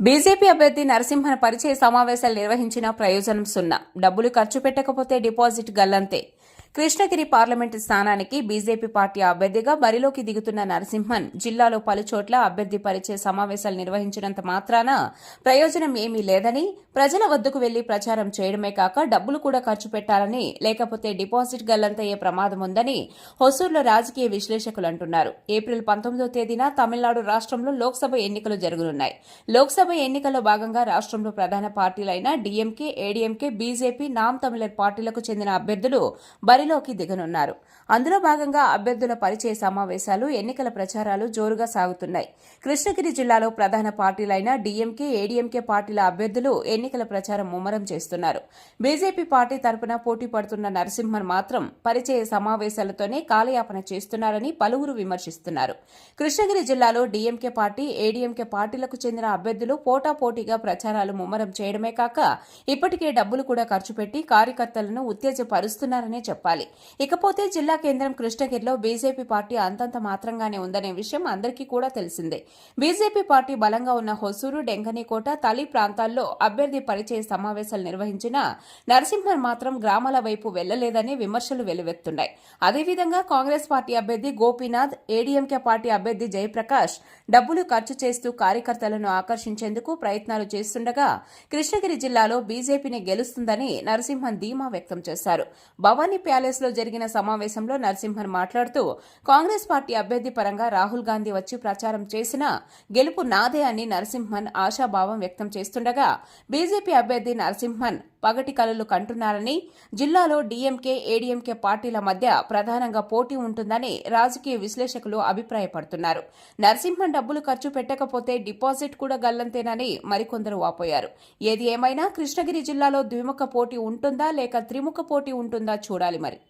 BJP అభ్యర్థి నరసింహన్ పరిచయ సమావేశాలు నిర్వహించిన ప్రయోజనం సున్నా. డబ్బులు ఖర్చు పెట్టకపోతే డిపాజిట్ గల్లంతే. కృష్ణగిరి పార్లమెంటు స్థానానికి బీజేపీ పార్టీ అభ్యర్థిగా బరిలోకి దిగుతున్న నరసింహన్ జిల్లాలో పలుచోట్ల అభ్యర్థి పరిచయ సమావేశాలు నిర్వహించినంత మాత్రాన ప్రయోజనం ఏమీ లేదని ప్రజల వద్దకు వెళ్ళి ప్రచారం చేయడమే కాక డబ్బులు కూడా ఖర్చు పెట్టాలని లేకపోతే డిపాజిట్ గల్లంతయ్యే ప్రమాదం ఉందని హొసూరులో రాజకీయ విశ్లేషకులు అంటున్నారు. ఏప్రిల్ పంతొమ్మిదో తేదీన తమిళనాడు రాష్ట్రంలో లోక్సభ ఎన్నికలు జరగనున్నాయి. లోక్సభ ఎన్నికల్లో భాగంగా రాష్ట్రంలో ప్రధాన పార్టీలైన DMK ADMK BJP Naam Tamilar పార్టీలకు చెందిన అభ్యర్థులు బరి బరిలోకి దిగనున్నారు. అందులో భాగంగా అభ్యర్థుల పరిచయ సమావేశాలు ఎన్నికల ప్రచారాలు జోరుగా సాగుతున్నాయి. కృష్ణగిరి జిల్లాలో ప్రధాన పార్టీలైన డీఎంకే ఏడీఎంకే పార్టీల అభ్యర్థులు ఎన్నికల ప్రచారం ముమ్మరం చేస్తున్నారు. బీజేపీ పార్టీ తరపున పోటీ పడుతున్న నరసింహన్ మాత్రం పరిచయ సమావేశాలతోనే కాలయాపన చేస్తున్నారని పలువురు విమర్శిస్తున్నారు. కృష్ణగిరి జిల్లాలో డీఎంకే పార్టీ ఏడీఎంకే పార్టీలకు చెందిన అభ్యర్థులు పోటాపోటీగా ప్రచారాలు ముమ్మరం చేయడమే కాక ఇప్పటికే డబ్బులు కూడా ఖర్చు పెట్టి కార్యకర్తలను ఉత్తేజపరుస్తున్నారనే చెప్పాలి. ఇకపోతే జిల్లా కేంద్రం కృష్ణగిరిలో బీజేపీ పార్టీ అంతంత మాత్రంగానే ఉందనే విషయం అందరికీ కూడా తెలిసిందే. బీజేపీ పార్టీ బలంగా ఉన్న హొసూరు డెంగనీకోట తలి ప్రాంతాల్లో అభ్యర్థి పరిచయ సమావేశాలు నిర్వహించిన నరసింహన్ మాత్రం గ్రామాల వైపు వెళ్ళలేదని విమర్శలు వెలువెత్తున్నాయి. అదేవిధంగా కాంగ్రెస్ పార్టీ అభ్యర్థి గోపీనాథ్ ఏడీఎంకే పార్టీ అభ్యర్థి జయప్రకాష్ డబ్బులు ఖర్చు చేస్తూ కార్యకర్తలను ఆకర్షించేందుకు ప్రయత్నాలు చేస్తుండగా కృష్ణగిరి జిల్లాలో బీజేపీని గెలుస్తుందని నరసింహన్ ధీమా వ్యక్తం చేశారు. భవానీ ప్యాలెస్ ప్యాలెస్లో జరిగిన సమావేశంలో నరసింహన్ మాట్లాడుతూ కాంగ్రెస్ పార్టీ అభ్యర్థి పరంగా రాహుల్ గాంధీ వచ్చి ప్రచారం చేసినా గెలుపు నాదే అని నరసింహన్ ఆశాభావం వ్యక్తం చేస్తుండగా బీజేపీ అభ్యర్థి నరసింహన్ పగటి కలలు కంటున్నారని జిల్లాలో డీఎంకే ఏడీఎంకే పార్టీల మధ్య ప్రధానంగా పోటీ ఉంటుందని రాజకీయ విశ్లేషకులు అభిప్రాయపడుతున్నారు. నరసింహన్ డబ్బులు ఖర్చు పెట్టకపోతే డిపాజిట్ కూడా గల్లంతేనని మరికొందరు వాపోయారు. ఏది ఏమైనా కృష్ణగిరి జిల్లాలో ద్విముఖ పోటీ ఉంటుందా లేక త్రిముఖ పోటీ ఉంటుందా చూడాలి మరి.